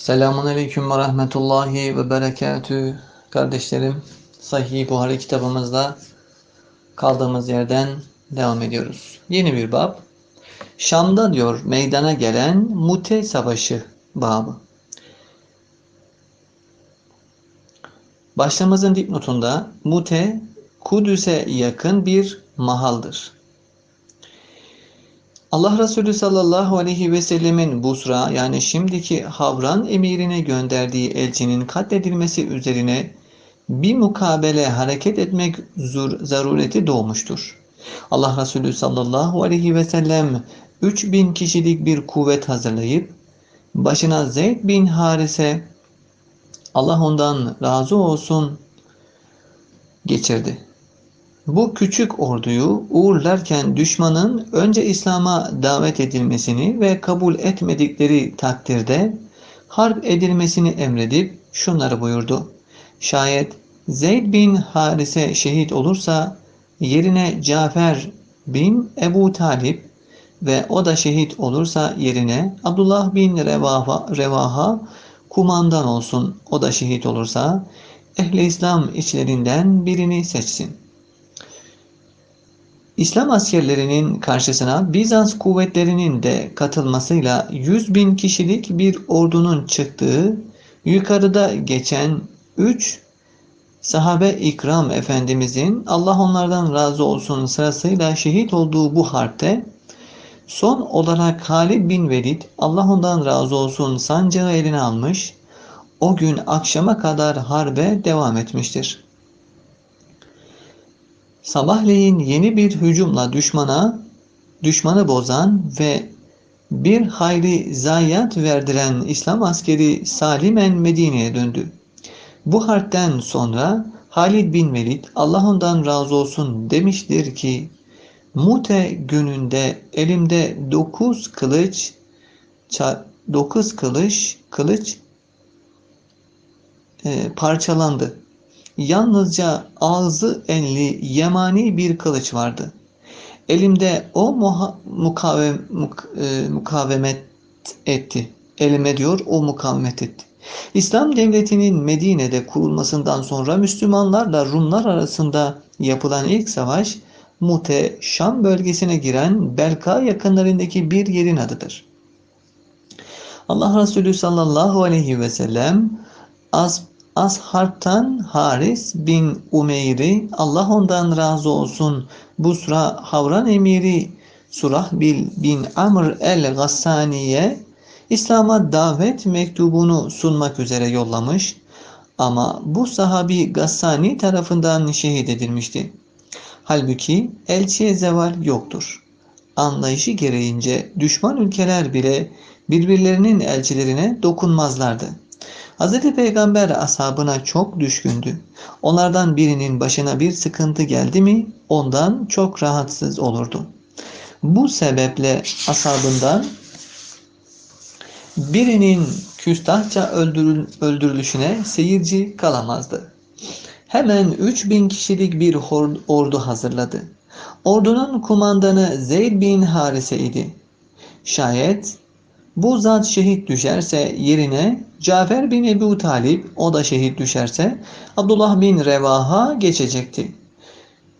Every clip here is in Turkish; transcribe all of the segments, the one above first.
Selamun Aleyküm ve Rahmetullahi ve Berekatü. Kardeşlerim, Sahih Buhari kitabımızda kaldığımız yerden devam ediyoruz. Yeni bir bab. Şam'da diyor meydana gelen Mute Savaşı babı. Başlamızın dipnotunda Mute, Kudüs'e yakın bir mahaldır. Allah Resulü sallallahu aleyhi ve sellemin Busra yani şimdiki Havran emirine gönderdiği elçinin katledilmesi üzerine bir mukabele hareket etmek zur, zarureti doğmuştur. Allah Resulü sallallahu aleyhi ve sellem 3000 kişilik bir kuvvet hazırlayıp başına Zeyd bin Harise Allah ondan razı olsun geçirdi. Bu küçük orduyu uğurlarken düşmanın önce İslam'a davet edilmesini ve kabul etmedikleri takdirde harp edilmesini emredip şunları buyurdu. Şayet Zeyd bin Harise şehit olursa yerine Cafer bin Ebu Talip ve o da şehit olursa yerine Abdullah bin Revaha, Revaha kumandan olsun. O da şehit olursa ehli İslam içlerinden birini seçsin. İslam askerlerinin karşısına Bizans kuvvetlerinin de katılmasıyla 100 bin kişilik bir ordunun çıktığı yukarıda geçen 3 sahabe ikram efendimizin Allah onlardan razı olsun sırasıyla şehit olduğu bu harpte son olarak Halid bin Velid Allah ondan razı olsun sancağı eline almış o gün akşama kadar harbe devam etmiştir. Sabahleyin yeni bir hücumla düşmana, düşmanı bozan ve bir hayli zayiat verdiren İslam askeri salimen Medine'ye döndü. Bu harpten sonra Halid bin Velid Allah ondan razı olsun demiştir ki Mute gününde elimde dokuz kılıç dokuz kılıç kılıç e, parçalandı. Yalnızca ağzı enli yemani bir kılıç vardı. Elimde o muha, mukavem, muk, e, mukavemet etti. Elime diyor o mukavemet etti. İslam devletinin Medine'de kurulmasından sonra Müslümanlarla Rumlar arasında yapılan ilk savaş Mute, Şam bölgesine giren Belka yakınlarındaki bir yerin adıdır. Allah Resulü sallallahu aleyhi ve sellem az Asharp'tan Haris bin Umeyr'i Allah ondan razı olsun Busra Havran emiri Surahbil bin Amr el-Gassani'ye İslam'a davet mektubunu sunmak üzere yollamış ama bu sahabi Gassani tarafından şehit edilmişti. Halbuki elçiye zeval yoktur. Anlayışı gereğince düşman ülkeler bile birbirlerinin elçilerine dokunmazlardı. Hz. Peygamber ashabına çok düşkündü. Onlardan birinin başına bir sıkıntı geldi mi ondan çok rahatsız olurdu. Bu sebeple ashabından birinin küstahça öldürül öldürülüşüne seyirci kalamazdı. Hemen 3000 kişilik bir ordu hazırladı. Ordunun kumandanı Zeyd bin Harise idi. Şayet bu zat şehit düşerse yerine Cafer bin Ebu Talip o da şehit düşerse Abdullah bin Revaha geçecekti.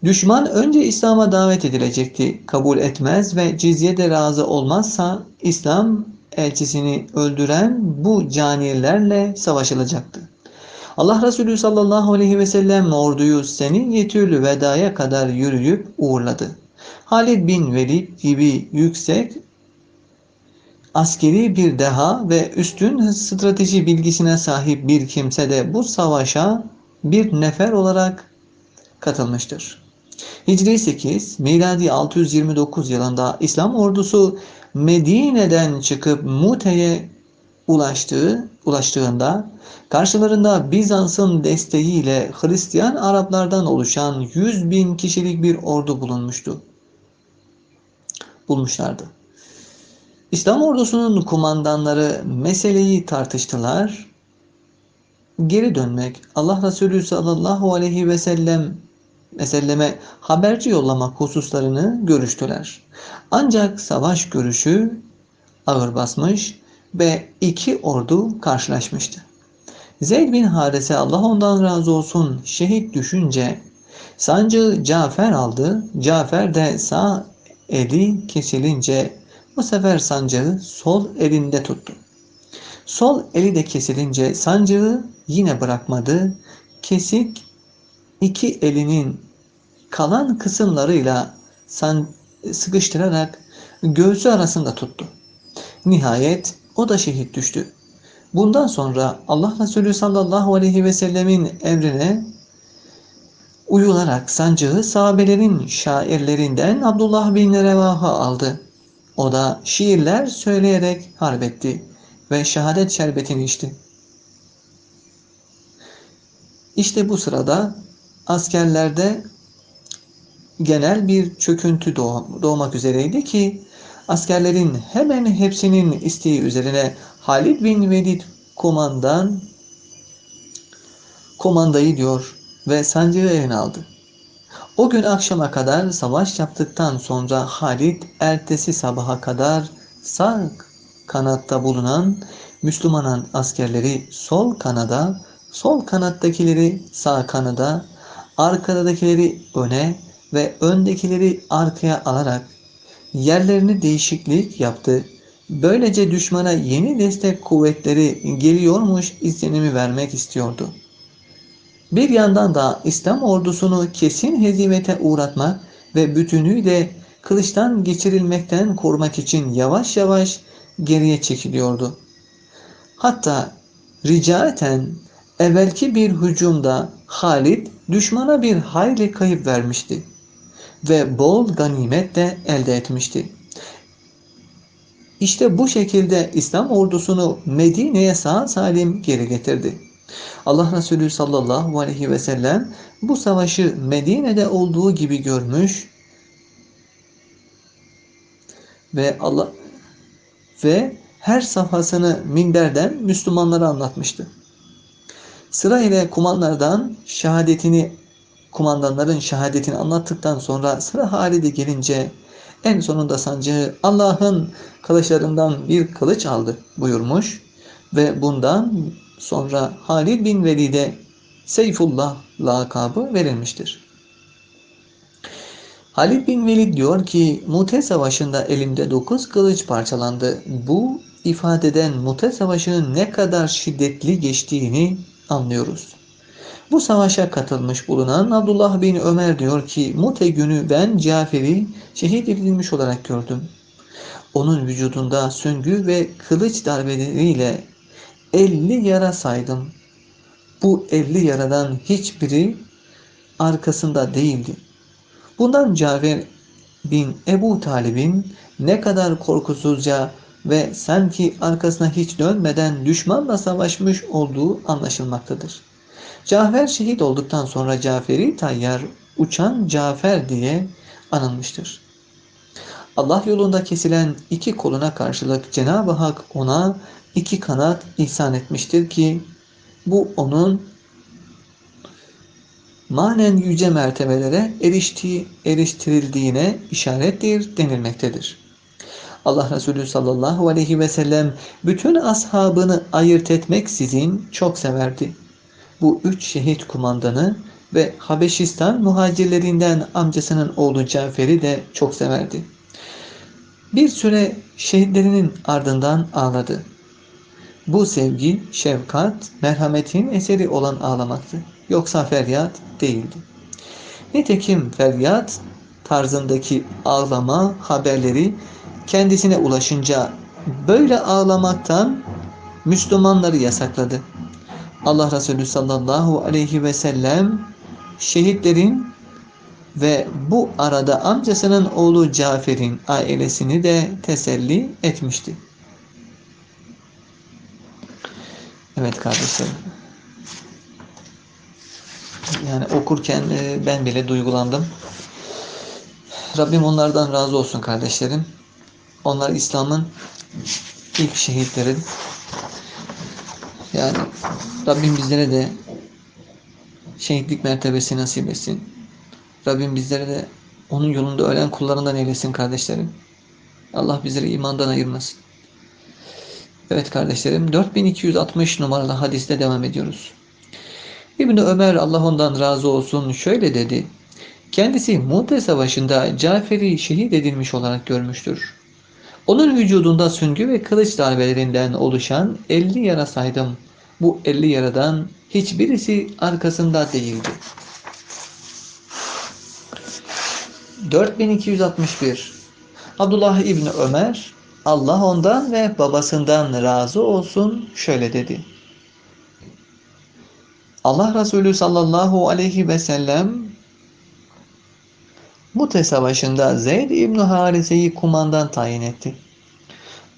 Düşman önce İslam'a davet edilecekti. Kabul etmez ve cizyede razı olmazsa İslam elçisini öldüren bu canilerle savaşılacaktı. Allah Resulü sallallahu aleyhi ve sellem orduyu Seniyetül Veda'ya kadar yürüyüp uğurladı. Halid bin Velid gibi yüksek askeri bir deha ve üstün strateji bilgisine sahip bir kimse de bu savaşa bir nefer olarak katılmıştır. Hicri 8, miladi 629 yılında İslam ordusu Medine'den çıkıp Mute'ye ulaştığı, ulaştığında karşılarında Bizans'ın desteğiyle Hristiyan Araplardan oluşan 100 bin kişilik bir ordu bulunmuştu. Bulmuşlardı. İslam ordusunun kumandanları meseleyi tartıştılar. Geri dönmek, Allah Resulü sallallahu aleyhi ve sellem meselleme haberci yollamak hususlarını görüştüler. Ancak savaş görüşü ağır basmış, ve iki ordu karşılaşmıştı. Zeyd bin Harise Allah ondan razı olsun şehit düşünce sancığı Cafer aldı. Cafer de sağ eli kesilince bu sefer sancağı sol elinde tuttu. Sol eli de kesilince sancağı yine bırakmadı. Kesik iki elinin kalan kısımlarıyla san, sıkıştırarak göğsü arasında tuttu. Nihayet o da şehit düştü. Bundan sonra Allah Resulü sallallahu aleyhi ve sellemin emrine uyularak sancağı sahabelerin şairlerinden Abdullah bin Revaha aldı. O da şiirler söyleyerek harbetti ve şehadet şerbetini içti. İşte bu sırada askerlerde genel bir çöküntü doğmak üzereydi ki askerlerin hemen hepsinin isteği üzerine Halid bin Velid komandan komandayı diyor ve sancağı eline aldı. O gün akşama kadar savaş yaptıktan sonra Halid ertesi sabaha kadar sağ kanatta bulunan Müslüman askerleri sol kanada, sol kanattakileri sağ kanada, arkadakileri öne ve öndekileri arkaya alarak yerlerini değişiklik yaptı. Böylece düşmana yeni destek kuvvetleri geliyormuş izlenimi vermek istiyordu. Bir yandan da İslam ordusunu kesin hezimete uğratmak ve bütünüyle kılıçtan geçirilmekten korumak için yavaş yavaş geriye çekiliyordu. Hatta ricaeten evvelki bir hücumda Halid düşmana bir hayli kayıp vermişti ve bol ganimet de elde etmişti. İşte bu şekilde İslam ordusunu Medine'ye sağ salim geri getirdi. Allah Resulü sallallahu aleyhi ve sellem bu savaşı Medine'de olduğu gibi görmüş ve Allah ve her safhasını minderden Müslümanlara anlatmıştı. Sıra ile kumanlardan şehadetini kumandanların şehadetini anlattıktan sonra sıra Halid'e gelince en sonunda sancağı Allah'ın kılıçlarından bir kılıç aldı buyurmuş ve bundan sonra Halid bin Velid'e Seyfullah lakabı verilmiştir. Halid bin Velid diyor ki Mute Savaşı'nda elimde dokuz kılıç parçalandı. Bu ifadeden Mute Savaşı'nın ne kadar şiddetli geçtiğini anlıyoruz. Bu savaşa katılmış bulunan Abdullah bin Ömer diyor ki Mute günü ben Cafer'i şehit edilmiş olarak gördüm. Onun vücudunda süngü ve kılıç darbeleriyle 50 yara saydım. Bu 50 yaradan hiçbiri arkasında değildi. Bundan Cafer bin Ebu Talib'in ne kadar korkusuzca ve sanki arkasına hiç dönmeden düşmanla savaşmış olduğu anlaşılmaktadır. Cafer şehit olduktan sonra Caferi Tayyar uçan Cafer diye anılmıştır. Allah yolunda kesilen iki koluna karşılık Cenab-ı Hak ona iki kanat ihsan etmiştir ki bu onun manen yüce mertebelere eriştiği, eriştirildiğine işarettir denilmektedir. Allah Resulü sallallahu aleyhi ve sellem bütün ashabını ayırt etmeksizin çok severdi. Bu üç şehit kumandanı ve Habeşistan muhacirlerinden amcasının oğlu Cafer'i de çok severdi. Bir süre şehitlerinin ardından ağladı. Bu sevgi, şefkat, merhametin eseri olan ağlamaktı. Yoksa feryat değildi. Nitekim feryat tarzındaki ağlama haberleri kendisine ulaşınca böyle ağlamaktan Müslümanları yasakladı. Allah Resulü sallallahu aleyhi ve sellem şehitlerin ve bu arada amcasının oğlu Cafer'in ailesini de teselli etmişti. Evet kardeşlerim. Yani okurken e, ben bile duygulandım. Rabbim onlardan razı olsun kardeşlerim. Onlar İslam'ın ilk şehitleri. Yani Rabbim bizlere de şehitlik mertebesi nasip etsin. Rabbim bizlere de onun yolunda ölen kullarından eylesin kardeşlerim. Allah bizleri imandan ayırmasın. Evet kardeşlerim 4260 numaralı hadiste devam ediyoruz. İbni Ömer Allah ondan razı olsun şöyle dedi. Kendisi Mu'te Savaşı'nda Cafer'i şehit edilmiş olarak görmüştür. Onun vücudunda süngü ve kılıç darbelerinden oluşan 50 yara saydım. Bu 50 yaradan hiçbirisi arkasında değildi. 4261 Abdullah İbni Ömer Allah ondan ve babasından razı olsun şöyle dedi. Allah Resulü sallallahu aleyhi ve sellem Mute Savaşı'nda Zeyd İbni Harise'yi kumandan tayin etti.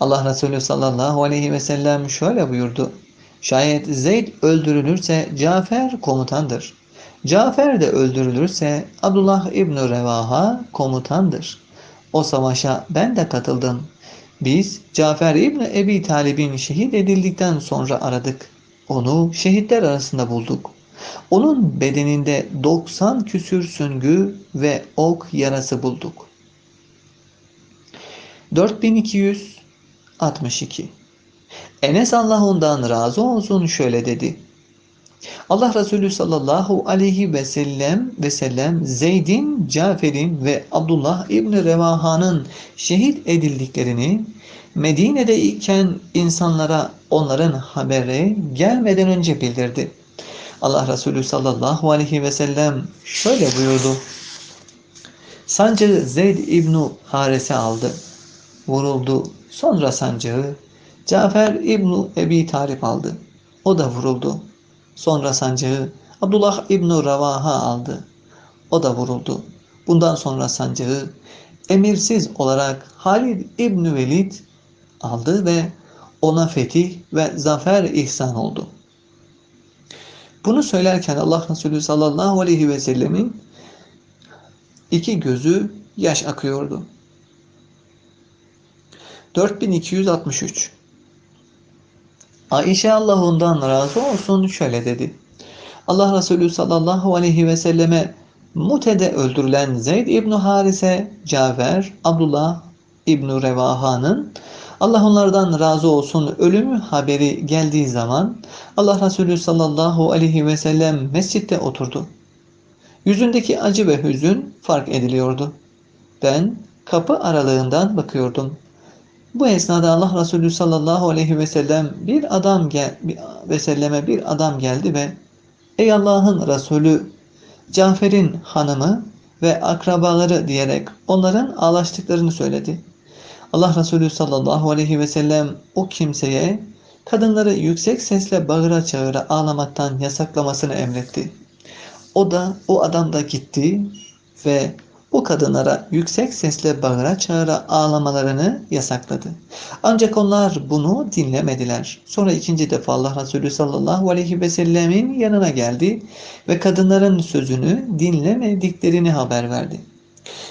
Allah Resulü sallallahu aleyhi ve sellem şöyle buyurdu. Şayet Zeyd öldürülürse Cafer komutandır. Cafer de öldürülürse Abdullah İbni Revaha komutandır. O savaşa ben de katıldım. Biz Cafer İbni Ebi Talib'in şehit edildikten sonra aradık. Onu şehitler arasında bulduk. Onun bedeninde 90 küsür süngü ve ok yarası bulduk. 4262 Enes Allah ondan razı olsun şöyle dedi. Allah Resulü sallallahu aleyhi ve sellem ve sellem Zeyd'in, Cafer'in ve Abdullah İbni Revaha'nın şehit edildiklerini Medine'de iken insanlara onların haberi gelmeden önce bildirdi. Allah Resulü sallallahu aleyhi ve sellem şöyle buyurdu. Sancağı Zeyd İbnu Hares'e aldı. Vuruldu. Sonra sancağı Cafer İbnu Ebi Talip aldı. O da vuruldu. Sonra sancağı Abdullah İbnu Ravaha aldı. O da vuruldu. Bundan sonra sancağı emirsiz olarak Halid İbni Velid aldı ve ona fetih ve zafer ihsan oldu. Bunu söylerken Allah Resulü sallallahu aleyhi ve sellemin iki gözü yaş akıyordu. 4263 Ayşe Allah ondan razı olsun şöyle dedi. Allah Resulü sallallahu aleyhi ve selleme Mute'de öldürülen Zeyd İbni Harise, Cafer, Abdullah İbni Revaha'nın Allah onlardan razı olsun ölümü haberi geldiği zaman Allah Resulü sallallahu aleyhi ve sellem mescitte oturdu. Yüzündeki acı ve hüzün fark ediliyordu. Ben kapı aralığından bakıyordum. Bu esnada Allah Resulü sallallahu aleyhi ve sellem bir adam gel ve selleme bir adam geldi ve Ey Allah'ın Resulü Cafer'in hanımı ve akrabaları diyerek onların ağlaştıklarını söyledi. Allah Resulü sallallahu aleyhi ve sellem o kimseye kadınları yüksek sesle bağıra çağıra ağlamaktan yasaklamasını emretti. O da o adam da gitti ve o kadınlara yüksek sesle bağıra çağıra ağlamalarını yasakladı. Ancak onlar bunu dinlemediler. Sonra ikinci defa Allah Resulü sallallahu aleyhi ve sellemin yanına geldi ve kadınların sözünü dinlemediklerini haber verdi.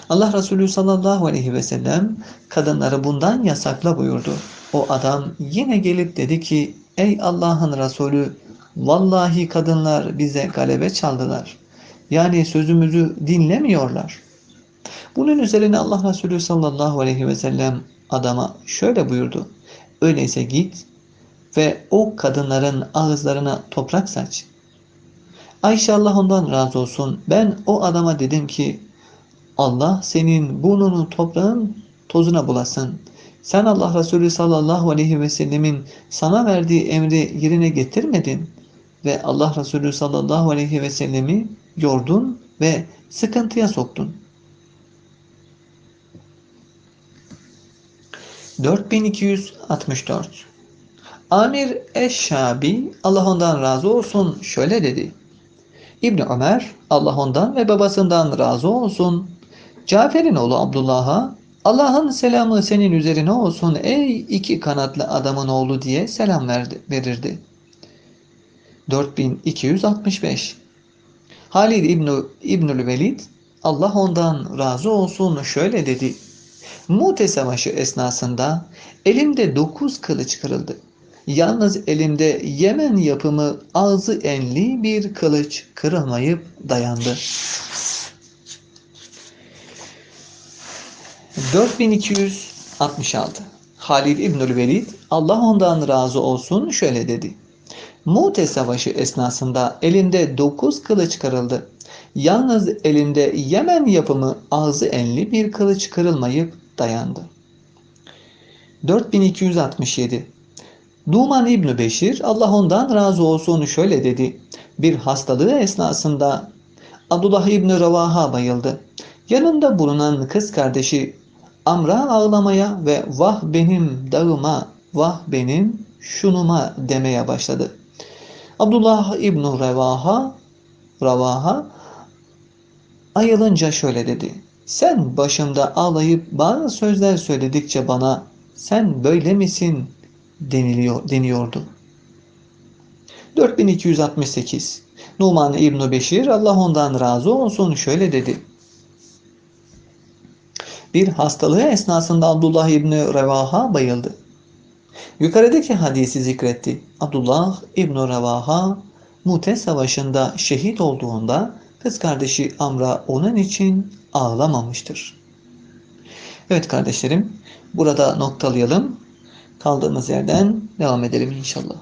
Allah Resulü sallallahu aleyhi ve sellem kadınları bundan yasakla buyurdu. O adam yine gelip dedi ki ey Allah'ın Resulü vallahi kadınlar bize galebe çaldılar. Yani sözümüzü dinlemiyorlar. Bunun üzerine Allah Resulü sallallahu aleyhi ve sellem adama şöyle buyurdu. Öyleyse git ve o kadınların ağızlarına toprak saç. Ayşe Allah ondan razı olsun. Ben o adama dedim ki Allah senin burnunu toprağın tozuna bulasın. Sen Allah Resulü sallallahu aleyhi ve sellemin sana verdiği emri yerine getirmedin ve Allah Resulü sallallahu aleyhi ve sellemi yordun ve sıkıntıya soktun. 4264 Amir Eşşabi Allah ondan razı olsun şöyle dedi. İbni Ömer Allah ondan ve babasından razı olsun. Cafer'in oğlu Abdullah'a Allah'ın selamı senin üzerine olsun ey iki kanatlı adamın oğlu diye selam verdi, verirdi. 4265 Halid İbn İbnül Velid Allah ondan razı olsun şöyle dedi. Mute Savaşı esnasında elimde dokuz kılıç kırıldı. Yalnız elimde Yemen yapımı ağzı enli bir kılıç kırılmayıp dayandı. 4266 Halid İbnül Velid Allah ondan razı olsun şöyle dedi. Mu'te Savaşı esnasında elinde dokuz kılıç kırıldı. Yalnız elinde Yemen yapımı ağzı enli bir kılıç kırılmayıp dayandı. 4267 Numan İbni Beşir Allah ondan razı olsun şöyle dedi. Bir hastalığı esnasında Abdullah İbni Ravaha bayıldı. Yanında bulunan kız kardeşi Amra ağlamaya ve vah benim dağıma, vah benim şunuma demeye başladı. Abdullah İbni Revaha, Ravaha ayılınca şöyle dedi. Sen başımda ağlayıp bazı sözler söyledikçe bana sen böyle misin deniliyor, deniyordu. 4268 Numan İbn Beşir Allah ondan razı olsun şöyle dedi. Bir hastalığı esnasında Abdullah İbni Revaha bayıldı. Yukarıdaki hadisi zikretti. Abdullah İbni Revaha Mute Savaşı'nda şehit olduğunda kız kardeşi Amra onun için ağlamamıştır. Evet kardeşlerim burada noktalayalım. Kaldığımız yerden devam edelim inşallah.